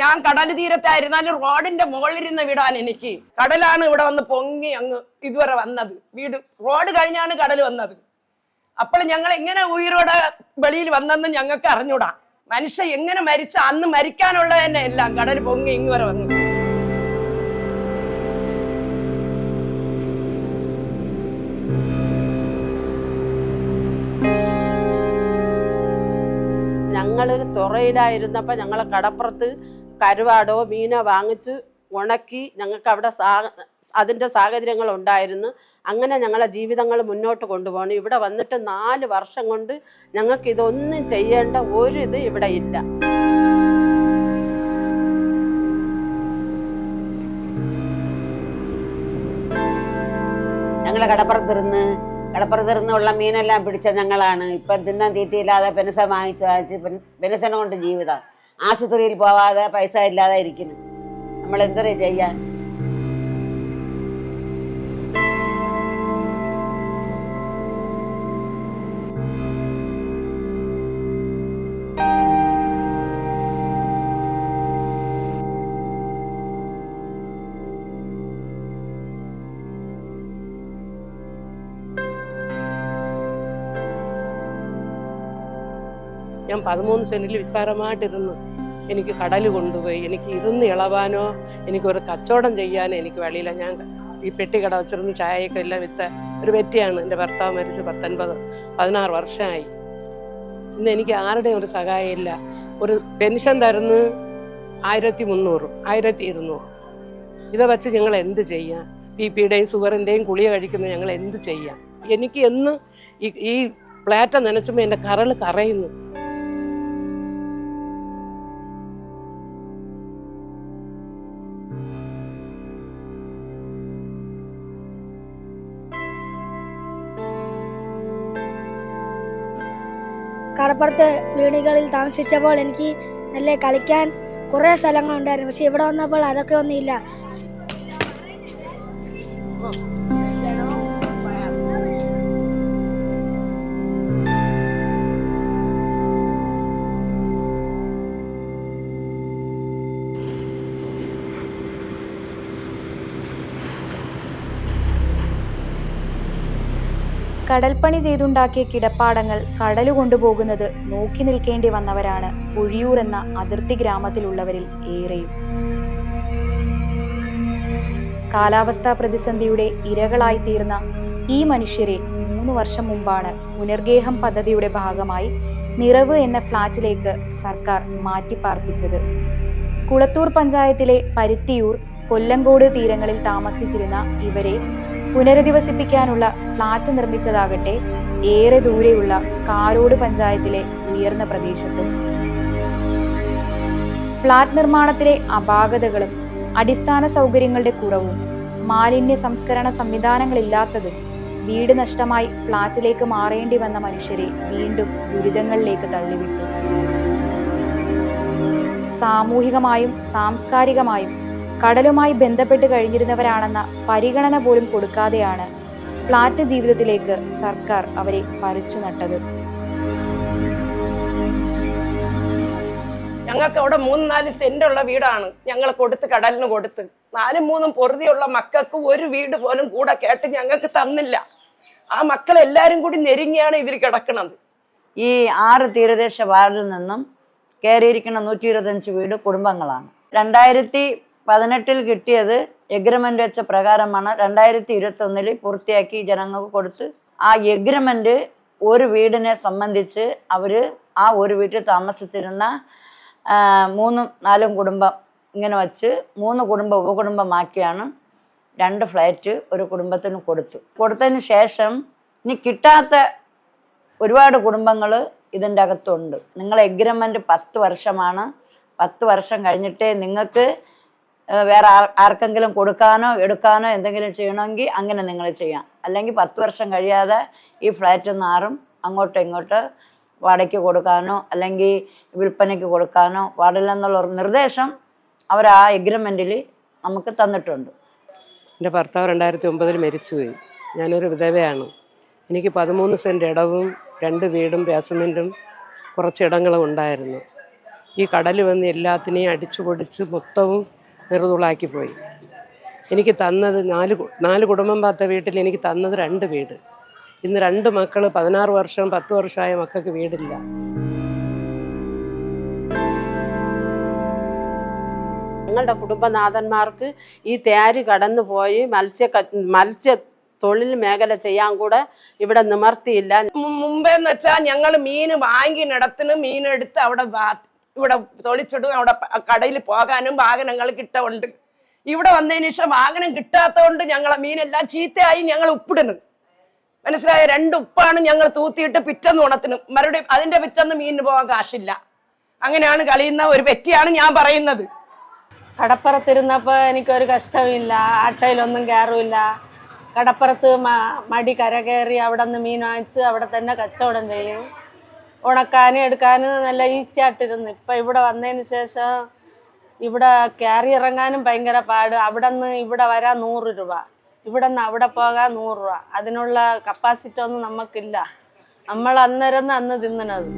ഞാൻ കടൽ തീരത്തായിരുന്നാലും റോഡിന്റെ മുകളിലിരുന്ന വീടാണ് എനിക്ക്. കടലാണ് ഇവിടെ വന്ന് പൊങ്ങി അങ്ങ് ഇതുവരെ വന്നത്. വീട് റോഡ് കഴിഞ്ഞാണ് കടൽ വന്നത്. അപ്പോൾ ഞങ്ങൾ എങ്ങനെ ഉയരോടെ വെളിയിൽ വന്നെന്ന് ഞങ്ങൾക്ക് അറിഞ്ഞൂടാ. മനുഷ്യ എങ്ങനെ മരിച്ച അന്ന് മരിക്കാനുള്ള തന്നെ എല്ലാം കടൽ പൊങ്ങി ഇങ്ങ് വരെ വന്നു. ഞങ്ങൾ തുറയിലായിരുന്നപ്പോൾ ഞങ്ങളെ കടപ്പുറത്ത് കരുവാടോ മീനോ വാങ്ങിച്ച് ഉണക്കി ഞങ്ങൾക്ക് അവിടെ സാ അതിന്റെ സാഹചര്യങ്ങൾ ഉണ്ടായിരുന്നു. അങ്ങനെ ഞങ്ങളെ ജീവിതങ്ങൾ മുന്നോട്ട് കൊണ്ടുപോകണം. ഇവിടെ വന്നിട്ട് നാല് വർഷം കൊണ്ട് ഞങ്ങൾക്ക് ഇതൊന്നും ചെയ്യേണ്ട ഒരു ഇത് ഇവിടെ ഇല്ല. ഞങ്ങൾ കടപ്പുറത്തിരുന്ന് കടപ്പുറത്തിരുന്നുള്ള മീനെല്ലാം പിടിച്ച ഞങ്ങളാണ്. ഇപ്പം തിന്നാൻ തീറ്റയില്ലാതെ പെനസ വാങ്ങിച്ച് വാങ്ങിച്ച് പെൻഷൻ കൊണ്ട് ജീവിതം. ആശുപത്രിയിൽ പോവാതെ പൈസ ഇല്ലാതെ ഇരിക്കുന്നു. നമ്മൾ എന്തൊരു ചെയ്യാൻ? ഞാൻ പതിമൂന്ന് സെന്റിൽ വിസ്താരമായിട്ടിരുന്നു. എനിക്ക് കടൽ കൊണ്ടുപോയി എനിക്ക് ഇരുന്ന് ഇളവാനോ എനിക്കൊരു കച്ചവടം ചെയ്യാനോ എനിക്ക് വെളിയില്ല ഞാൻ ഈ പെട്ടി കട വെച്ചിരുന്ന് ചായയൊക്കെ എല്ലാം വിത്ത ഒരു വ്യക്തിയാണ് എന്റെ ഭർത്താവ് മരിച്ച് പത്തൊൻപത് പതിനാറ് വർഷമായി. ഇന്ന് എനിക്ക് ആരുടെയും ഒരു സഹായമില്ല ഒരു പെൻഷൻ തരുന്ന് ആയിരത്തി മുന്നൂറ് ആയിരത്തി ഇരുന്നൂറ്. ഇതെ വെച്ച് ഞങ്ങൾ എന്ത് ചെയ്യാം? ബി പിയുടെയും ഷുഗറിന്റെയും ഗുളിക കഴിക്കുന്ന ഞങ്ങൾ എന്ത് ചെയ്യാം? എനിക്ക് എന്ന് ഈ ഈ പ്ലാറ്റ നനച്ചുമ്പോൾ എന്റെ കരൾ കറയുന്നു കടപ്പുറത്ത് വീടുകളിൽ താമസിച്ചപ്പോൾ എനിക്ക് നല്ല കളിക്കാൻ കുറേ സ്ഥലങ്ങളുണ്ടായിരുന്നു. പക്ഷെ ഇവിടെ വന്നപ്പോൾ അതൊക്കെ ഒന്നുമില്ല. കടൽപ്പണി ചെയ്തുണ്ടാക്കിയ കിടപ്പാടങ്ങൾ കടലു കൊണ്ടുപോകുന്നത് നോക്കി നിൽക്കേണ്ടി വന്നവരാണ് പുഴിയൂർ എന്ന അതിർത്തി ഗ്രാമത്തിലുള്ളവരിൽ ഏറെയും. കാലാവസ്ഥാ പ്രതിസന്ധിയുടെ ഇരകളായി തീർന്ന ഈ മനുഷ്യരെ മൂന്ന് വർഷം മുമ്പാണ് പുനർഗേഹം പദ്ധതിയുടെ ഭാഗമായി നിറവ് എന്ന ഫ്ളാറ്റിലേക്ക് സർക്കാർ മാറ്റിപ്പാർപ്പിച്ചത്. കുളത്തൂർ പഞ്ചായത്തിലെ പരുത്തിയൂർ കൊല്ലങ്കോട് തീരങ്ങളിൽ താമസിച്ചിരുന്ന ഇവരെ പുനരധിവസിപ്പിക്കാനുള്ള ഫ്ളാറ്റ് നിർമ്മിച്ചതാകട്ടെ ഏറെ ദൂരെയുള്ള കാരോട് പഞ്ചായത്തിലെ ഉയർന്ന പ്രദേശത്തും. ഫ്ളാറ്റ് നിർമ്മാണത്തിലെ അപാകതകളും അടിസ്ഥാന സൗകര്യങ്ങളുടെ കുറവും മാലിന്യ സംസ്കരണ സംവിധാനങ്ങളില്ലാത്തതും വീട് നഷ്ടമായി ഫ്ളാറ്റിലേക്ക് മാറേണ്ടി വന്ന മനുഷ്യരെ വീണ്ടും ദുരിതങ്ങളിലേക്ക് തള്ളിവിട്ടു. സാമൂഹികമായും സാംസ്കാരികമായും കടലുമായി ബന്ധപ്പെട്ട് കഴിഞ്ഞിരുന്നവരാണെന്ന പരിഗണന പോലും കൊടുക്കാതെയാണ് ഫ്ളാറ്റ് ജീവിതത്തിലേക്ക് സർക്കാർ അവരെ പറിച്ചു നട്ടത്. ഞങ്ങൾക്ക് അവിടെ മൂന്ന് നാല് സെന്റ് ഉള്ള വീടാണ്. ഞങ്ങൾ കൊടുത്ത് കടലിന് കൊടുത്ത്. നാലും മൂന്നും പൊറുതിയുള്ള മക്കൾക്ക് ഒരു വീട് പോലും കൂടെ കേട്ട് ഞങ്ങൾക്ക് തന്നില്ല. ആ മക്കൾ എല്ലാരും കൂടി ഞെരുങ്ങിയാണ് ഇതിൽ കിടക്കുന്നത്. ഈ ആറ് തീരദേശ വാർഡിൽ നിന്നും കയറിയിരിക്കുന്ന നൂറ്റി ഇരുപത്തഞ്ച് വീട് കുടുംബങ്ങളാണ്. രണ്ടായിരത്തി പതിനെട്ടിൽ കിട്ടിയത് എഗ്രിമെന്റ് വെച്ച പ്രകാരമാണ്. രണ്ടായിരത്തി ഇരുപത്തൊന്നിൽ പൂർത്തിയാക്കി ജനങ്ങൾക്ക് കൊടുത്ത് ആ എഗ്രിമെന്റ് ഒരു വീടിനെ സംബന്ധിച്ച് അവർ ആ ഒരു വീട്ടിൽ താമസിച്ചിരുന്ന മൂന്നും നാലും കുടുംബം ഇങ്ങനെ വച്ച് മൂന്ന് കുടുംബം ഉപകുടുംബമാക്കിയാണ് രണ്ട് ഫ്ലാറ്റ് ഒരു കുടുംബത്തിന് കൊടുത്തു. കൊടുത്തതിന് ശേഷം ഇനി കിട്ടാത്ത ഒരുപാട് കുടുംബങ്ങൾ ഇതിന്റെ അകത്തുണ്ട്. നിങ്ങൾ എഗ്രിമെന്റ് പത്ത് വർഷമാണ്. പത്ത് വർഷം കഴിഞ്ഞിട്ടേ നിങ്ങൾക്ക് വേറെ ആർ- ആർക്കെങ്കിലും കൊടുക്കാനോ എടുക്കാനോ എന്തെങ്കിലും ചെയ്യണമെങ്കിൽ അങ്ങനെ നിങ്ങൾ ചെയ്യാം. അല്ലെങ്കിൽ പത്ത് വർഷം കഴിയാതെ ഈ ഫ്ലാറ്റ് മാറും അങ്ങോട്ടോ ഇങ്ങോട്ട് വാടകയ്ക്ക് കൊടുക്കാനോ അല്ലെങ്കിൽ വിൽപ്പനയ്ക്ക് കൊടുക്കാനോ പാടില്ലെന്നുള്ള ഒരു നിർദ്ദേശം അവർ ആ എഗ്രിമെന്റിൽ നമുക്ക് തന്നിട്ടുണ്ട്. എന്റെ ഭർത്താവ് രണ്ടായിരത്തി ഒമ്പതിൽ മരിച്ചുപോയി. ഞാനൊരു വിധവയാണ്. എനിക്ക് പതിമൂന്ന് സെന്റ് ഇടവും രണ്ട് വീടും ബേസ്മെന്റും കുറച്ച് ഇടങ്ങളും ഉണ്ടായിരുന്നു. ഈ കടൽ വന്ന് എല്ലാത്തിനെയും അടിച്ചു പൊടിച്ച് മൊത്തവും വെറുതുളാക്കി പോയി. എനിക്ക് തന്നത് നാല് നാല് കുടുംബം പാത്ത വീട്ടിൽ എനിക്ക് തന്നത് രണ്ട് വീട്. ഇന്ന് രണ്ട് മക്കൾ പതിനാറ് വർഷം പത്ത് വർഷമായ മക്കൾക്ക് വീടില്ല. ഞങ്ങളുടെ കുടുംബനാഥന്മാർക്ക് ഈ തേര് കടന്നു പോയി മത്സ്യ മത്സ്യ തൊഴിൽ മേഖല ചെയ്യാൻ കൂടെ ഇവിടെ നിവർത്തിയില്ല. മു- മുമ്പേന്ന് വെച്ചാൽ ഞങ്ങൾ മീൻ വാങ്ങി നടത്തിന് മീനെടുത്ത് അവിടെ ഇവിടെ തൊളിച്ചിടും അവിടെ കടയിൽ പോകാനും വാഹനങ്ങൾ കിട്ടുന്നുണ്ട് ഇവിടെ വന്നതിന് ശേഷം വാഹനം കിട്ടാത്തതുകൊണ്ട് ഞങ്ങളെ മീനെല്ലാം ചീത്തയായി ഞങ്ങൾ ഉപ്പിടുന്നു. മനസ്സിലായ? രണ്ട് ഉപ്പാണ് ഞങ്ങൾ തൂത്തിയിട്ട് പിറ്റന്ന് ഉണത്തിന് മറുപടി അതിന്റെ പിറ്റന്ന് മീനിന് പോകാൻ കാശില്ല. അങ്ങനെയാണ് കളിയുന്ന ഒരു വ്യക്തിയാണ് ഞാൻ പറയുന്നത്. കടപ്പുറത്തിരുന്നപ്പോൾ എനിക്കൊരു കഷ്ടമില്ല ആട്ടയിലൊന്നും കയറുമില്ല. കടപ്പുറത്ത് മടി കര കയറി അവിടെ നിന്ന് മീൻ വാങ്ങിച്ച് അവിടെ തന്നെ കച്ചവടം ചെയ്യും. ഉണക്കാനും എടുക്കാനും നല്ല ഈസി ആയിട്ടിരുന്നു. ഇപ്പം ഇവിടെ വന്നതിന് ശേഷം ഇവിടെ കയറി ഇറങ്ങാനും ഭയങ്കര പാട്. അവിടെ നിന്ന് ഇവിടെ വരാൻ നൂറ് രൂപ. ഇവിടെ നിന്ന് അവിടെ പോകാൻ നൂറ് രൂപ. അതിനുള്ള കപ്പാസിറ്റി ഒന്നും നമുക്കില്ല നമ്മൾ അന്നേരം അന്ന് തിന്നണത്.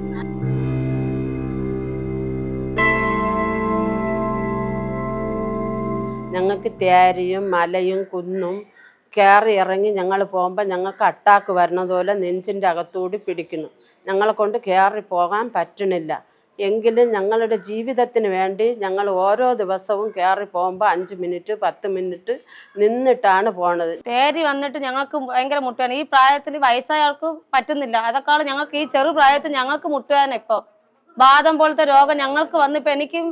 ഞങ്ങൾക്ക് തേരയും മലയും കുന്നും കയറി ഇറങ്ങി ഞങ്ങൾ പോകുമ്പോൾ ഞങ്ങൾക്ക് അട്ടാക്ക് വരുന്നത് പോലെ നെഞ്ചിന്റെ അകത്തൂടി പിടിക്കുന്നു. ഞങ്ങളെ കൊണ്ട് കയറി പോകാൻ പറ്റണില്ല. എങ്കിലും ഞങ്ങളുടെ ജീവിതത്തിന് വേണ്ടി ഞങ്ങൾ ഓരോ ദിവസവും കയറി പോകുമ്പോൾ അഞ്ച് മിനിറ്റ് പത്ത് മിനിറ്റ് നിന്നിട്ടാണ് പോണത്. തേരി വന്നിട്ട് ഞങ്ങൾക്ക് ഭയങ്കര മുട്ടുകയാണ് ഈ പ്രായത്തിൽ വയസ്സായവർക്ക് പറ്റുന്നില്ല. അതൊക്കെയാണ് ഞങ്ങൾക്ക് ഈ ചെറു പ്രായത്തിൽ ഞങ്ങൾക്ക് മുട്ടുകയാണ് ഇപ്പോൾ ബാധം പോലത്തെ രോഗം ഞങ്ങൾക്ക് വന്നിപ്പോൾ എനിക്കും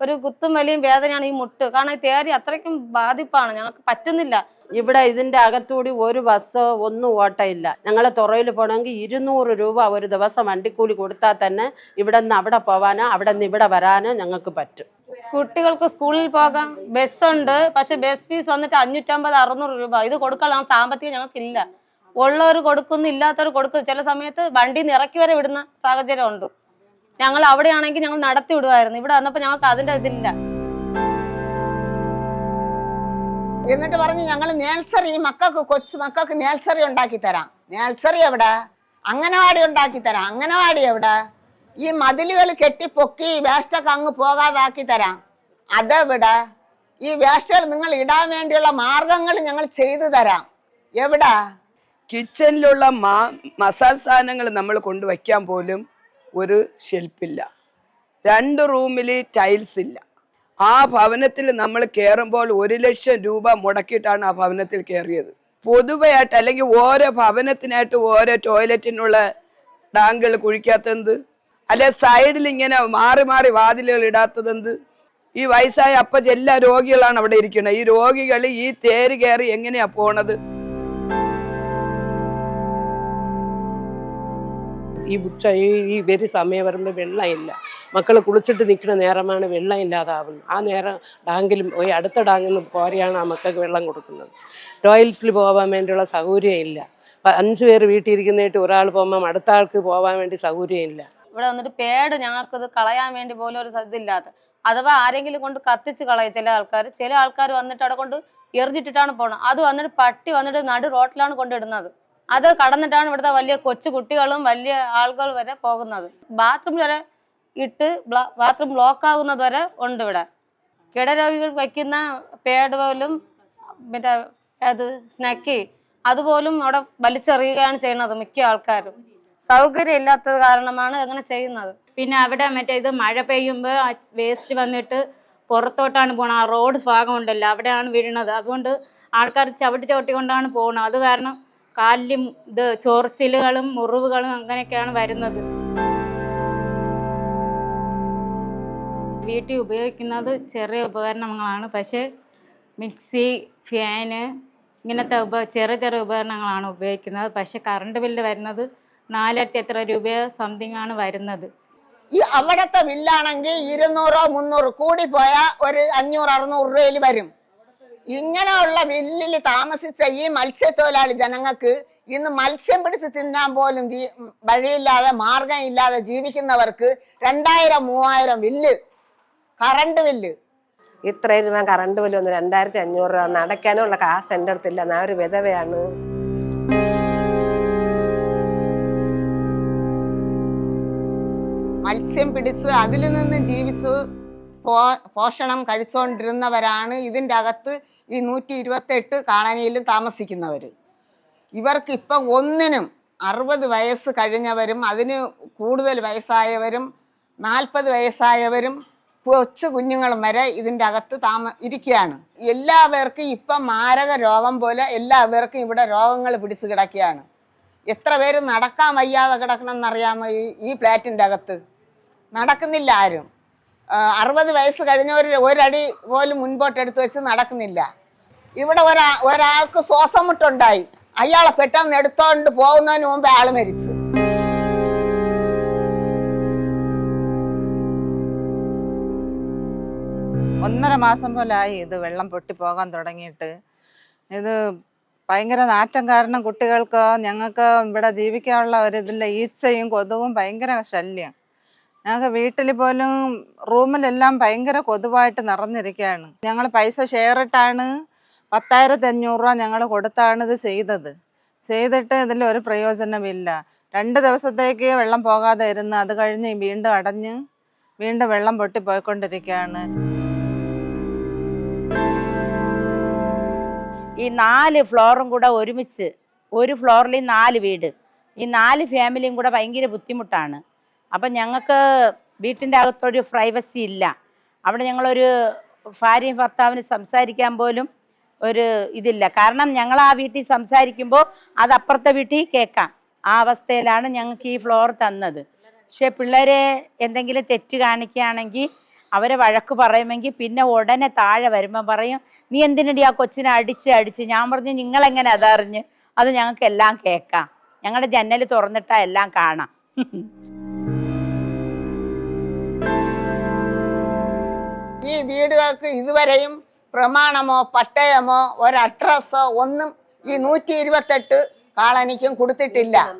ഒരു കുത്തും വലിയും വേദനയാണ് ഈ മുട്ട്. കാരണം ഈ തേരി അത്രയ്ക്കും ബാധിപ്പാണ്. ഞങ്ങൾക്ക് പറ്റുന്നില്ല. ഇവിടെ ഇതിന്റെ അകത്തൂടി ഒരു ബസ് ഒന്നും ഓട്ടയില്ല. ഞങ്ങൾ തുറയിൽ പോകണമെങ്കിൽ ഇരുന്നൂറ് രൂപ ഒരു ദിവസം വണ്ടിക്കൂലി കൊടുത്താൽ തന്നെ ഇവിടെ നിന്ന് അവിടെ പോവാനോ അവിടെ നിന്ന് ഇവിടെ വരാനോ ഞങ്ങൾക്ക് പറ്റും. കുട്ടികൾക്ക് സ്കൂളിൽ പോകാം ബസ്സുണ്ട്. പക്ഷെ ബസ് ഫീസ് വന്നിട്ട് അഞ്ഞൂറ്റമ്പത് അറുന്നൂറ് രൂപ. ഇത് കൊടുക്കാനുള്ള സാമ്പത്തികം ഞങ്ങൾക്കില്ല. ഉള്ളവർ കൊടുക്കുന്നു ഇല്ലാത്തവർ കൊടുക്കുന്നു. ചില സമയത്ത് വണ്ടി നിറക്കി വരെ വിടുന്ന സാഹചര്യം ഉണ്ട്. ഞങ്ങൾ അവിടെയാണെങ്കിൽ ഞങ്ങൾ നടത്തി വിടുമായിരുന്നു ഇവിടെ വന്നപ്പോൾ ഞങ്ങൾക്ക് അതിന്റെ ഇതില്ല. എന്നിട്ട് പറഞ്ഞു ഞങ്ങൾ നേൽസറി മക്കൾക്ക് കൊച്ചു മക്കൾക്ക് നേൽസറി ഉണ്ടാക്കി തരാം. നേൽസറി എവിടെ? അങ്ങനവാടി ഉണ്ടാക്കി തരാം. അങ്ങനവാടി എവിടെ? ഈ മതിലുകൾ കെട്ടിപ്പൊക്കി വേസ്റ്റൊക്കെ അങ്ങ് പോകാതാക്കി തരാം. അതെവിടെ? ഈ വേസ്റ്റുകൾ നിങ്ങൾ ഇടാൻ വേണ്ടിയുള്ള മാർഗങ്ങൾ ഞങ്ങൾ ചെയ്തു തരാം. എവിടെ? കിച്ചണിലുള്ള മാ മസാല സാധനങ്ങൾ നമ്മൾ കൊണ്ടുവയ്ക്കാൻ പോലും ഒരു ഷെൽപ്പില്ല രണ്ട് റൂമിൽ ടൈൽസ് ഇല്ല. ആ ഭവനത്തിൽ നമ്മൾ കയറുമ്പോൾ ഒരു ലക്ഷം രൂപ മുടക്കിയിട്ടാണ് ആ ഭവനത്തിൽ കയറിയത്. പൊതുവെയായിട്ട് അല്ലെങ്കിൽ ഓരോ ഭവനത്തിനായിട്ട് ഓരോ ടോയ്ലറ്റിനുള്ള ടാങ്കുകൾ കുഴിക്കാത്തത് അല്ലെ സൈഡിൽ ഇങ്ങനെ മാറി മാറി വാതിലുകൾ ഇടാത്തതെന്ത് ഈ വയസ്സായ അപ്പച്ച എല്ലാ രോഗികളാണ് അവിടെ ഇരിക്കുന്നത് ഈ രോഗികൾ ഈ തേര് കയറി എങ്ങനെയാ പോണത്? ഈ ഉച്ച ഈ വരി സമയം വരുമ്പോൾ വെള്ളമില്ല. മക്കൾ കുളിച്ചിട്ട് നിൽക്കുന്ന നേരമാണ് വെള്ളം ഇല്ലാതാവുന്നത് ആ നേരം ഡാങ്കിലും ഈ അടുത്ത ടാങ്കിൽ നിന്ന് പോരെയാണ് ആ മക്കൾക്ക് വെള്ളം കൊടുക്കുന്നത്. ടോയ്ലറ്റിൽ പോകാൻ വേണ്ടിയുള്ള സൗകര്യം ഇല്ല അഞ്ചു പേര് വീട്ടിൽ ഇരിക്കുന്നതായിട്ട് ഒരാൾ പോകുമ്പം അടുത്ത ആൾക്ക് പോകാൻ വേണ്ടി സൗകര്യം ഇല്ല ഇവിടെ വന്നിട്ട് പേട് ഞങ്ങൾക്കിത് കളയാൻ വേണ്ടി പോലും ഒരു ഇതില്ലാത്ത. അഥവാ ആരെങ്കിലും കൊണ്ട് കത്തിച്ച് കളയും ചില ആൾക്കാർ ചില ആൾക്കാർ വന്നിട്ട് അവിടെ കൊണ്ട് എറിഞ്ഞിട്ടിട്ടാണ് പോകണം അത് വന്നിട്ട് പട്ടി വന്നിട്ട് നടു റോട്ടിലാണ് കൊണ്ടിടുന്നത് അത് കടന്നിട്ടാണ് ഇവിടുത്തെ വലിയ കൊച്ചു കുട്ടികളും വലിയ ആളുകൾ വരെ പോകുന്നത്. ബാത്റൂം വരെ ഇട്ട് ബാത്റൂം ബ്ലോക്ക് ആകുന്നത് വരെ ഉണ്ട് ഇവിടെ. കിടരോഗികൾ വയ്ക്കുന്ന പേഡ് പോലും മറ്റേ അത് സ്നാക്കി അതുപോലും അവിടെ വലിച്ചെറിയുകയാണ് ചെയ്യുന്നത് മിക്ക ആൾക്കാരും. സൗകര്യം ഇല്ലാത്തത് കാരണമാണ് അങ്ങനെ ചെയ്യുന്നത്. പിന്നെ അവിടെ മറ്റേ ഇത് മഴ പെയ്യുമ്പോൾ വേസ്റ്റ് വന്നിട്ട് പുറത്തോട്ടാണ് പോണത്. ആ റോഡ് ഭാഗം ഉണ്ടല്ലോ അവിടെയാണ് വീഴുന്നത്. അതുകൊണ്ട് ആൾക്കാർ ചവിട്ടി ചവിട്ടി കൊണ്ടാണ് പോകുന്നത്. അത് കാരണം കാലിലും ഇത് ചോർച്ചിലുകളും മുറിവുകളും അങ്ങനെയൊക്കെയാണ് വരുന്നത്. വീട്ടിൽ ഉപയോഗിക്കുന്നത് ചെറിയ ഉപകരണങ്ങളാണ്. പക്ഷേ മിക്സി ഫാന് ഇങ്ങനത്തെ ഉപ ചെറിയ ചെറിയ ഉപകരണങ്ങളാണ് ഉപയോഗിക്കുന്നത്. പക്ഷേ കറണ്ട് ബില്ല് വരുന്നത് നാലായിരത്തി എത്ര രൂപ സംതിങ് ആണ് വരുന്നത്. ഈ അവിടത്തെ ബില്ലാണെങ്കിൽ ഇരുന്നൂറോ മുന്നൂറ് കൂടി പോയാൽ ഒരു അഞ്ഞൂറ് അറുന്നൂറ് രൂപയിൽ വരും. ഇങ്ങനെയുള്ള വില്ലിൽ താമസിച്ച ഈ മത്സ്യത്തൊഴിലാളി ജനങ്ങൾക്ക് ഇന്ന് മത്സ്യം പിടിച്ച് തിന്നാൻ പോലും ജീ- വഴിയില്ലാതെ മാർഗം ഇല്ലാതെ ജീവിക്കുന്നവർക്ക് രണ്ടായിരം മൂവായിരം വില്ല് കറണ്ട് ബില്ല് ഇത്രയും രൂപ കറണ്ട് ബില്ല് ഒന്ന് രണ്ടായിരത്തി അഞ്ഞൂറ് രൂപ നടക്കാനുള്ള കാശ് എന്റെ അടുത്തില്ല. ഞാൻ ഒരു വിധവയാണ്. മത്സ്യം പിടിച്ച് അതിൽ നിന്ന് ജീവിച്ച് പോ പോഷണം കഴിച്ചുകൊണ്ടിരുന്നവരാണ് ഇതിന്റെ അകത്ത് ഈ നൂറ്റി ഇരുപത്തെട്ട് കാണാനിയിലും താമസിക്കുന്നവർ ഇവർക്ക് ഇപ്പം ഒന്നിനും അറുപത് വയസ്സ് കഴിഞ്ഞവരും അതിന് കൂടുതൽ വയസ്സായവരും നാൽപ്പത് വയസ്സായവരും കൊച്ചു കുഞ്ഞുങ്ങളും വരെ ഇതിന്റെ അകത്ത് താമ ഇരിക്കുകയാണ്. എല്ലാവർക്കും ഇപ്പം മാരക രോഗം പോലെ എല്ലാവർക്കും ഇവിടെ രോഗങ്ങൾ പിടിച്ചു കിടക്കുകയാണ്. എത്ര പേര് നടക്കാൻ വയ്യാതെ കിടക്കണം എന്നറിയാമോ ഈ ഈ ഫ്ലാറ്റിന്റെ അകത്ത്? നടക്കുന്നില്ല ആരും. അറുപത് വയസ്സ് കഴിഞ്ഞവർ ഒരടി പോലും മുൻപോട്ട് എടുത്ത് വെച്ച് നടക്കുന്നില്ല. ഇവിടെ ഒരാ ഒരാൾക്ക് ശ്വാസം മുട്ടുണ്ടായി അയാളെ പെട്ടെന്ന് എടുത്തോണ്ട് പോകുന്നതിന് മുമ്പ് ആൾ മരിച്ചു. ഒന്നര മാസം പോലായി ഇത് വെള്ളം പൊട്ടി പോകാൻ തുടങ്ങിയിട്ട്. ഇത് ഭയങ്കര നാറ്റം കാരണം കുട്ടികൾക്ക് ഞങ്ങൾക്ക് ഇവിടെ ജീവിക്കാനുള്ള ഒരിതില്ല ഈച്ചയും കൊതുകും ഭയങ്കര ശല്യം. ഞങ്ങൾക്ക് വീട്ടിൽ പോലും റൂമിലെല്ലാം ഭയങ്കര കൊതുവായിട്ട് നിറഞ്ഞിരിക്കുകയാണ്. ഞങ്ങൾ പൈസ ഷെയർ ഇട്ടാണ് പത്തായിരത്തി അഞ്ഞൂറ് രൂപ ഞങ്ങൾ കൊടുത്താണ് ഇത് ചെയ്തത്. ചെയ്തിട്ട് ഇതിൽ ഒരു പ്രയോജനമില്ല. രണ്ട് ദിവസത്തേക്ക് വെള്ളം പോകാതെ ഇരുന്ന് അത് കഴിഞ്ഞ് വീണ്ടും അടഞ്ഞ് വീണ്ടും വെള്ളം പൊട്ടി പോയിക്കൊണ്ടിരിക്കുകയാണ്. ഈ നാല് ഫ്ലോറും കൂടെ ഒരുമിച്ച് ഒരു ഫ്ലോറിൽ നാല് വീട്. ഈ നാല് ഫാമിലിയും കൂടെ ഭയങ്കര ബുദ്ധിമുട്ടാണ്. അപ്പം ഞങ്ങൾക്ക് വീട്ടിന്റെ അകത്തൊരു പ്രൈവസി ഇല്ല. അവിടെ ഞങ്ങളൊരു ഭാര്യയും ഭർത്താവിന് സംസാരിക്കാൻ പോലും ഒരു ഇതില്ല. കാരണം ഞങ്ങൾ ആ വീട്ടിൽ സംസാരിക്കുമ്പോൾ അത് അപ്പുറത്തെ വീട്ടിൽ കേൾക്കാം. ആ അവസ്ഥയിലാണ് ഞങ്ങൾക്ക് ഈ ഫ്ലോർ തന്നത്. പക്ഷെ പിള്ളേരെ എന്തെങ്കിലും തെറ്റ് കാണിക്കുകയാണെങ്കിൽ അവരെ വഴക്ക് പറയുമെങ്കിൽ പിന്നെ ഉടനെ താഴെ വരുമ്പോൾ പറയും നീ എന്തിനടി ആ കൊച്ചിനെ അടിച്ച് അടിച്ച്? ഞാൻ പറഞ്ഞു നിങ്ങളെങ്ങനെ അതറിഞ്ഞ്? അത് ഞങ്ങൾക്ക് എല്ലാം കേൾക്കാം. ഞങ്ങളുടെ ജനൽ തുറന്നിട്ടാ എല്ലാം കാണാം. വീടുകൾക്ക് ഇതുവരെയും പ്രമാണമോ പട്ടയമോ ഒരു അഡ്രസ്സോ ഒന്നും ഈ നൂറ്റി ഇരുപത്തെട്ട് കാളനിക്കും കൊടുത്തിട്ടില്ല.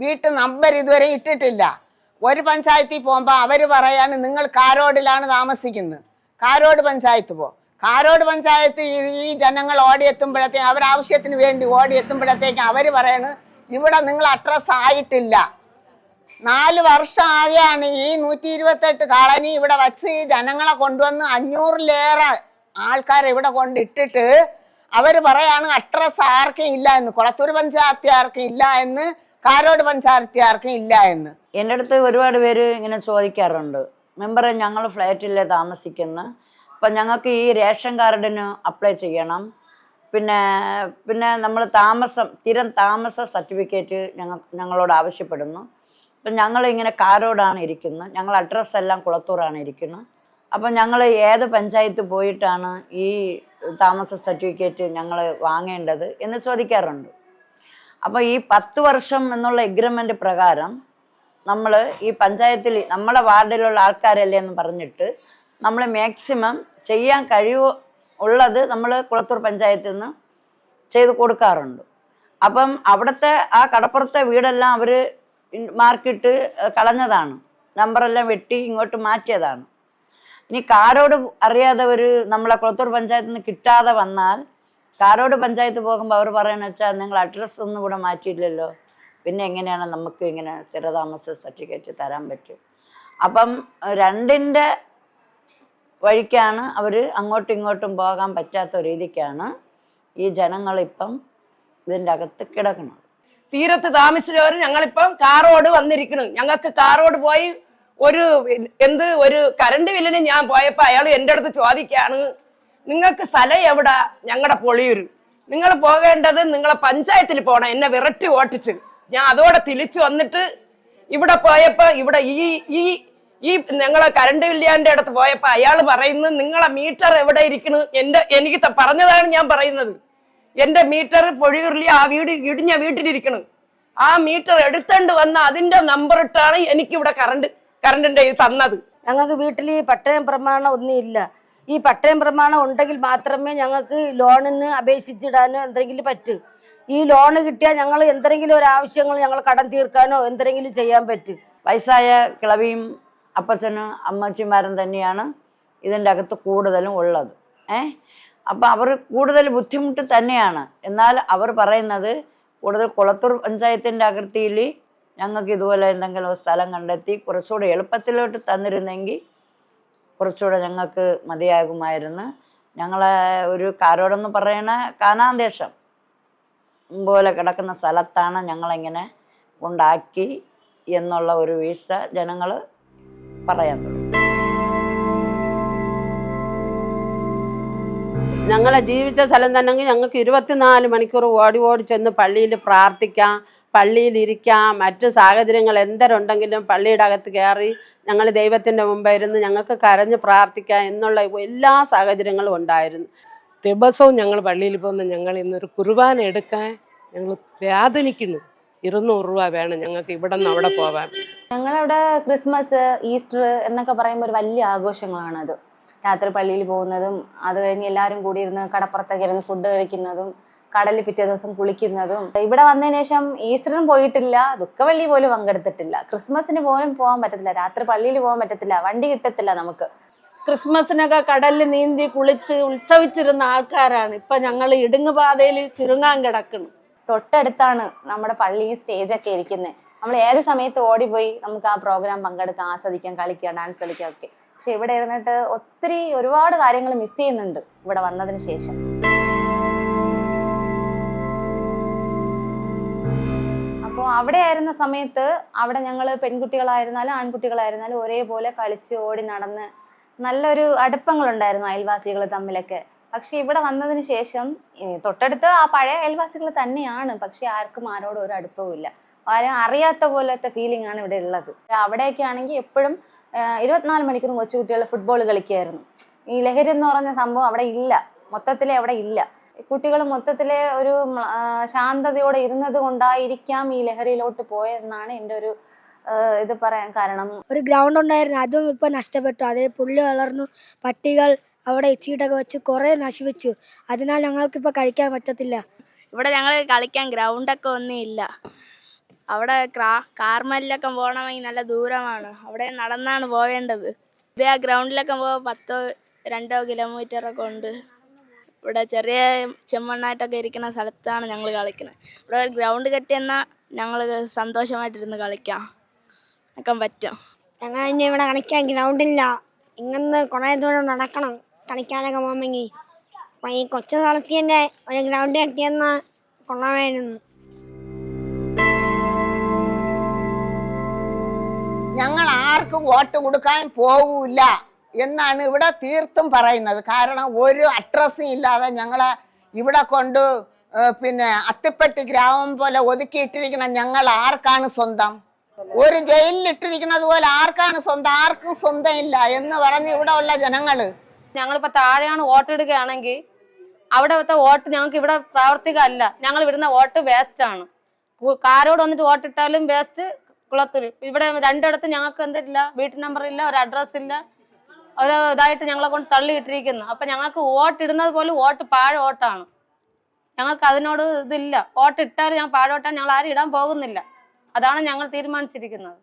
വീട്ടു നമ്പർ ഇതുവരെ ഇട്ടിട്ടില്ല. ഒരു പഞ്ചായത്തിൽ പോകുമ്പോൾ അവർ പറയാണ് നിങ്ങൾ കാരോടിലാണ് താമസിക്കുന്നത്. കാരോട് പഞ്ചായത്ത് പോ. കാരോട് പഞ്ചായത്ത് ഈ- ജനങ്ങൾ ഓടിയെത്തുമ്പോഴത്തേക്കും അവരാവശ്യത്തിന് വേണ്ടി ഓടിയെത്തുമ്പോഴത്തേക്കും അവർ പറയാണ് ഇവിടെ നിങ്ങൾ അഡ്രസ്സ് ആയിട്ടില്ല. നാല് വർഷം ആകെയാണ് ഈ നൂറ്റി ഇരുപത്തെട്ട് കാളനി ഇവിടെ വച്ച് ജനങ്ങളെ കൊണ്ടുവന്ന് അഞ്ഞൂറിലേറെ ആൾക്കാരെ ഇവിടെ കൊണ്ടിട്ടിട്ട് അവർ പറയാണ് അഡ്രസ് ആർക്കും ഇല്ല എന്ന്. കുളത്തൂർ പഞ്ചായത്തുകാർക്കും ഇല്ല എന്ന് കാരോട് പഞ്ചായത്തുകാർക്കും ഇല്ല എന്ന്. എന്റെ അടുത്ത് ഒരുപാട് പേര് ഇങ്ങനെ ചോദിക്കാറുണ്ട്. മെമ്പറെ ഞങ്ങൾ ഫ്ലാറ്റിലെ താമസിക്കുന്ന? അപ്പം ഞങ്ങൾക്ക് ഈ റേഷൻ കാർഡിന് അപ്ലൈ ചെയ്യണം. പിന്നെ പിന്നെ നമ്മൾ താമസം സ്ഥിരം താമസ സർട്ടിഫിക്കറ്റ് ഞങ്ങൾ ഞങ്ങളോട് ആവശ്യപ്പെടുന്നു. അപ്പം ഞങ്ങൾ ഇങ്ങനെ കാരോടാണ് ഇരിക്കുന്നത്. ഞങ്ങൾ അഡ്രസ്സ് എല്ലാം കുളത്തൂറാണ് ഇരിക്കുന്നത്. അപ്പം ഞങ്ങൾ ഏത് പഞ്ചായത്ത് പോയിട്ടാണ് ഈ താമസ സർട്ടിഫിക്കറ്റ് ഞങ്ങൾ വാങ്ങേണ്ടത് എന്ന് ചോദിക്കാറുണ്ട്. അപ്പോൾ ഈ പത്ത് വർഷം എന്നുള്ള എഗ്രിമെന്റ് പ്രകാരം നമ്മൾ ഈ പഞ്ചായത്തിൽ നമ്മുടെ വാർഡിലുള്ള ആൾക്കാരല്ലേ എന്ന് പറഞ്ഞിട്ട് നമ്മൾ മാക്സിമം ചെയ്യാൻ കഴിവ് ഉള്ളത് നമ്മൾ കുളത്തൂർ പഞ്ചായത്തിൽ നിന്ന് ചെയ്ത് കൊടുക്കാറുണ്ട്. അപ്പം അവിടുത്തെ ആ കടപ്പുറത്തെ വീടെല്ലാം അവർ മാർക്കിട്ട് കളഞ്ഞതാണ്. നമ്പറെല്ലാം വെട്ടി ഇങ്ങോട്ട് മാറ്റിയതാണ്. ഇനി കാരോട് അറിയാതെ ഒരു നമ്മളെ കുളത്തൂർ പഞ്ചായത്തിൽ നിന്ന് കിട്ടാതെ വന്നാൽ കാരോട് പഞ്ചായത്ത് പോകുമ്പോൾ അവർ പറയുന്നത് വെച്ചാൽ നിങ്ങൾ അഡ്രസ്സ് ഒന്നും കൂടെ മാറ്റിയില്ലല്ലോ. പിന്നെ എങ്ങനെയാണ് നമുക്ക് ഇങ്ങനെ സ്ഥിരതാമസ സർട്ടിഫിക്കറ്റ് തരാൻ പറ്റും? അപ്പം രണ്ടിന്റെ വഴിക്കാണ് അവർ അങ്ങോട്ടും ഇങ്ങോട്ടും പോകാൻ പറ്റാത്ത രീതിക്കാണ് ഈ ജനങ്ങളിപ്പം ഇതിന്റെ അകത്ത് കിടക്കുന്നത്. തീരത്ത് താമസിച്ചവർ ഞങ്ങളിപ്പം കാറോട് വന്നിരിക്കണു ഞങ്ങൾക്ക് കാറോട് പോയി ഒരു എന്ത് ഒരു കറണ്ട് ബില്ലിന് ഞാൻ പോയപ്പോൾ അയാൾ എന്റെ അടുത്ത് ചോദിക്കാണ് നിങ്ങൾക്ക് സ്ഥലം എവിടാ? ഞങ്ങളുടെ പൊളിയൂര്. നിങ്ങൾ പോകേണ്ടത് നിങ്ങളെ പഞ്ചായത്തിൽ പോകണം എന്നെ വിരട്ടി ഓട്ടിച്ച്. ഞാൻ അതോടെ തിരിച്ചു വന്നിട്ട് ഇവിടെ പോയപ്പോൾ ഇവിടെ ഈ ഈ ഈ ഞങ്ങളെ കറണ്ട് ബില്ലിയാന്റെ അടുത്ത് പോയപ്പോൾ അയാൾ പറയുന്നത് നിങ്ങളെ മീറ്റർ എവിടെ ഇരിക്കണു എന്റെ എനിക്ക് പറഞ്ഞതാണ് ഞാൻ പറയുന്നത്. എന്റെ മീറ്റർ പൊഴിയുരുളി ആ വീട് ഇടിഞ്ഞ വീട്ടിലിരിക്കണ്. ആ മീറ്റർ എടുത്തോണ്ട് വന്ന അതിന്റെ നമ്പർ ഇട്ടാണ് എനിക്ക് ഇവിടെ കറണ്ട് കറണ്ടിന്റെ ഇത് തന്നത്. ഞങ്ങൾക്ക് വീട്ടിൽ ഈ പട്ടയം പ്രമാണം ഒന്നുമില്ല ഈ പട്ടയം പ്രമാണം ഉണ്ടെങ്കിൽ മാത്രമേ ഞങ്ങൾക്ക് ലോണിന് അപേക്ഷിച്ചിടാനോ എന്തെങ്കിലും പറ്റൂ. ഈ ലോണ് കിട്ടിയാൽ ഞങ്ങൾ എന്തെങ്കിലും ഒരു ആവശ്യങ്ങൾ ഞങ്ങൾ കടം തീർക്കാനോ എന്തെങ്കിലും ചെയ്യാൻ പറ്റും. വയസ്സായ കിളവിയും അപ്പച്ചനും അമ്മച്ചിമാരും തന്നെയാണ് ഇതിന്റെ അകത്ത് കൂടുതലും ഉള്ളത്. ഏ? അപ്പം അവർ കൂടുതൽ ബുദ്ധിമുട്ട് തന്നെയാണ്. എന്നാൽ അവർ പറയുന്നത് കൂടുതൽ കുളത്തൂർ പഞ്ചായത്തിന്റെ അതിർത്തിയിൽ ഞങ്ങൾക്ക് ഇതുപോലെ എന്തെങ്കിലും സ്ഥലം കണ്ടെത്തി കുറച്ചുകൂടെ എളുപ്പത്തിലോട്ട് തന്നിരുന്നെങ്കിൽ കുറച്ചുകൂടെ ഞങ്ങൾക്ക് മതിയാകുമായിരുന്നു. ഞങ്ങളെ ഒരു കാരോടെന്ന് പറയണ കാനാന്തേശം പോലെ കിടക്കുന്ന സ്ഥലത്താണ് ഞങ്ങളിങ്ങനെ ഉണ്ടാക്കി എന്നുള്ള ഒരു വീഴ്ച ജനങ്ങൾ പറയാൻ തുടങ്ങി. ഞങ്ങളെ ജീവിച്ച സ്ഥലം തന്നെ ഞങ്ങൾക്ക് ഇരുപത്തിനാല് മണിക്കൂർ ഓടി ഓടി ചെന്ന് പള്ളിയിൽ പ്രാർത്ഥിക്കാം പള്ളിയിൽ ഇരിക്കാം. മറ്റു സാഹചര്യങ്ങൾ എന്തരുണ്ടെങ്കിലും പള്ളിയുടെ അകത്ത് കയറി ഞങ്ങൾ ദൈവത്തിന്റെ മുമ്പായിരുന്നു ഞങ്ങൾക്ക് കരഞ്ഞ് പ്രാർത്ഥിക്കാം എന്നുള്ള എല്ലാ സാഹചര്യങ്ങളും ഉണ്ടായിരുന്നു. ദിവസവും ഞങ്ങൾ പള്ളിയിൽ പോകുന്ന ഞങ്ങൾ ഇന്നൊരു കുർബാന എടുക്കാൻ ഞങ്ങൾ വേദനിക്കുന്നു. ഇരുന്നൂറ് രൂപ വേണം ഞങ്ങൾക്ക് ഇവിടെ നിന്ന് അവിടെ പോകാൻ ഞങ്ങളവിടെ ക്രിസ്മസ് ഈസ്റ്റർ എന്നൊക്കെ പറയുമ്പോൾ ഒരു വലിയ ആഘോഷങ്ങളാണത്. രാത്രി പള്ളിയിൽ പോകുന്നതും അത് കഴിഞ്ഞ് എല്ലാവരും കൂടി ഇരുന്ന് കടപ്പുറത്തൊക്കെ ഇരുന്ന് ഫുഡ് കഴിക്കുന്നതും കടലിൽ പിറ്റേ ദിവസം കുളിക്കുന്നതും. ഇവിടെ വന്നതിന് ശേഷം ഈസ്റ്ററിനും പോയിട്ടില്ല ദുഃഖവള്ളി പോലും പങ്കെടുത്തിട്ടില്ല. ക്രിസ്മസിന് പോലും പോകാൻ പറ്റത്തില്ല രാത്രി പള്ളിയിൽ പോകാൻ പറ്റത്തില്ല വണ്ടി കിട്ടത്തില്ല നമുക്ക്. ക്രിസ്മസിനൊക്കെ കടലിൽ നീന്തി കുളിച്ച് ഉത്സവിച്ചിരുന്ന ആൾക്കാരാണ്. ഇപ്പൊ ഞങ്ങൾ ഇടുങ്ങുപാതയിൽ ചുരുങ്ങാൻ കിടക്കുന്നു. തൊട്ടടുത്താണ് നമ്മുടെ പള്ളി സ്റ്റേജൊക്കെ ഇരിക്കുന്നത് നമ്മൾ ഏത് സമയത്ത് ഓടിപ്പോയി നമുക്ക് ആ പ്രോഗ്രാം പങ്കെടുക്കാം ആസ്വദിക്കാം കളിക്കാം ഡാൻസ് കളിക്കാം ഒക്കെ. പക്ഷെ ഇവിടെ ഇരുന്നിട്ട് ഒത്തിരി ഒരുപാട് കാര്യങ്ങൾ മിസ് ചെയ്യുന്നുണ്ട് ഇവിടെ വന്നതിന് ശേഷം. അപ്പോൾ അവിടെ ആയിരുന്ന സമയത്ത് അവിടെ ഞങ്ങൾ പെൺകുട്ടികളായിരുന്നാലും ആൺകുട്ടികളായിരുന്നാലും ഒരേപോലെ കളിച്ച് ഓടി നടന്ന് നല്ലൊരു അടുപ്പങ്ങളുണ്ടായിരുന്നു അയൽവാസികൾ തമ്മിലൊക്കെ. പക്ഷെ ഇവിടെ വന്നതിന് ശേഷം തൊട്ടടുത്ത് ആ പഴയ അയൽവാസികൾ തന്നെയാണ്. പക്ഷെ ആർക്കും ആരോടും ഒരു അടുപ്പവും ഇല്ല ആരും അറിയാത്ത പോലത്തെ ഫീലിംഗ് ആണ് ഇവിടെ ഉള്ളത്. അവിടെയൊക്കെ ആണെങ്കിൽ എപ്പോഴും ഇരുപത്തിനാല് മണിക്കൂറും കൊച്ചുകുട്ടികൾ ഫുട്ബോൾ കളിക്കുമായിരുന്നു. ഈ ലഹരി എന്ന് പറഞ്ഞ സംഭവം അവിടെ ഇല്ല. മൊത്തത്തിലെ അവിടെ ഇല്ല. കുട്ടികൾ മൊത്തത്തിലെ ഒരു ശാന്തതയോടെ ഇരുന്നത് കൊണ്ടായിരിക്കാം ഈ ലഹരിയിലോട്ട് പോയെന്നാണ് എന്റെ ഒരു ഇത് പറയാൻ കാരണം. ഒരു ഗ്രൗണ്ട് ഉണ്ടായിരുന്നു. അതും ഇപ്പൊ നഷ്ടപ്പെട്ടു. അതിൽ പുല്ല് വളർന്നു പട്ടികൾ അവിടെ എച്ചിട്ടൊക്കെ വെച്ച് കുറേ നശിപ്പിച്ചു. അതിനാൽ ഞങ്ങൾക്കിപ്പോൾ കഴിക്കാൻ പറ്റത്തില്ല. ഇവിടെ ഞങ്ങൾ കളിക്കാൻ ഗ്രൗണ്ടൊക്കെ ഒന്നും ഇല്ല അവിടെ ക്രാ കാർമലിലൊക്കെ പോകണമെങ്കിൽ നല്ല ദൂരമാണ്. അവിടെ നടന്നാണ് പോവേണ്ടത്. ഇതേ ആ ഗ്രൗണ്ടിലൊക്കെ പോകുമ്പോൾ പത്തോ രണ്ടോ കിലോമീറ്ററൊക്കെ ഉണ്ട്. ഇവിടെ ചെറിയ ചെമ്മണ്ണായിട്ടൊക്കെ ഇരിക്കുന്ന സ്ഥലത്താണ് ഞങ്ങൾ കളിക്കുന്നത്. ഇവിടെ ഒരു ഗ്രൗണ്ട് കെട്ടിയെന്നാൽ ഞങ്ങൾ സന്തോഷമായിട്ടിരുന്ന് കളിക്കാം. ഒക്കെ പറ്റും. ഞങ്ങൾ ഇനി ഇവിടെ കളിക്കാൻ ഗ്രൗണ്ടില്ല. ഇങ്ങനെ കുറേ ദൂരം നടക്കണം. കളിക്കാനൊക്കെ പോകുമെങ്കിൽ അപ്പം ഈ കൊച്ചു സ്ഥലത്ത് തന്നെ ഒരു ഗ്രൗണ്ട് കെട്ടിയെന്നാൽ കൊള്ളാമായിരുന്നു. ആർക്കും വോട്ട് കൊടുക്കാൻ പോകൂല എന്നാണ് ഇവിടെ തീർത്തും പറയുന്നത്. കാരണം ഒരു അഡ്രസ്സും ഇല്ലാതെ ഞങ്ങളെ ഇവിടെ കൊണ്ട് പിന്നെ അത്തിപ്പെട്ടി ഗ്രാമം പോലെ ഒതുക്കിയിട്ടിരിക്കുന്ന ഞങ്ങൾ ആർക്കാണ് സ്വന്തം? ഒരു ജയിലിൽ ഇട്ടിരിക്കുന്നത് പോലെ ആർക്കാണ് സ്വന്തം? ആർക്കും സ്വന്തം ഇല്ല എന്ന് പറഞ്ഞ് ഇവിടെ ഉള്ള ജനങ്ങൾ. ഞങ്ങളിപ്പോ താഴെയാണ് വോട്ടെടുക്കുകയാണെങ്കിൽ അവിടുത്തെ വോട്ട് ഞങ്ങൾക്ക് ഇവിടെ പ്രാവർത്തികമല്ല. ഞങ്ങൾ ഇവിടുന്ന വോട്ട് വേസ്റ്റ് ആണ്. കാരോട് വന്നിട്ട് വോട്ടിട്ടാലും വേസ്റ്റ് കുളത്തൂര്. ഇവിടെ രണ്ടിടത്ത് ഞങ്ങൾക്ക് എന്തില്ല വീട്ടു നമ്പർ ഇല്ല ഒരു അഡ്രസ് ഇല്ല. ഒരു ഇതായിട്ട് ഞങ്ങളെ കൊണ്ട് തള്ളിയിട്ടിരിക്കുന്നു അപ്പൊ ഞങ്ങൾക്ക് വോട്ട് ഇടുന്നത് പോലും വോട്ട് പാഴ വോട്ടാണ്. ഞങ്ങൾക്ക് അതിനോട് ഇതില്ല. വോട്ട് ഇട്ടാൽ ഞാൻ പാഴ വോട്ടാണ്. ഞങ്ങൾ ആരും ഇടാൻ പോകുന്നില്ല. അതാണ് ഞങ്ങൾ തീരുമാനിച്ചിരിക്കുന്നത്.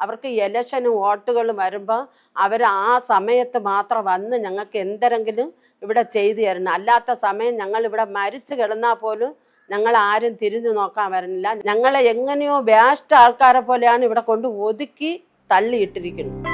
അവർക്ക് ഇലക്ഷനും വോട്ടുകളും വരുമ്പോൾ അവർ ആ സമയത്ത് മാത്രം വന്ന് ഞങ്ങൾക്ക് എന്തെങ്കിലും ഇവിടെ ചെയ്തു തരണം. അല്ലാത്ത സമയം ഞങ്ങൾ ഇവിടെ മരിച്ചു കിടന്നാൽ പോലും ഞങ്ങൾ ആരും തിരിഞ്ഞു നോക്കാൻ വരുന്നില്ല ഞങ്ങളെ എങ്ങനെയോ വേസ്റ്റ് ആൾക്കാരെ പോലെയാണ് ഇവിടെ കൊണ്ട് ഒതുക്കി തള്ളിയിട്ടിരിക്കുന്നത്.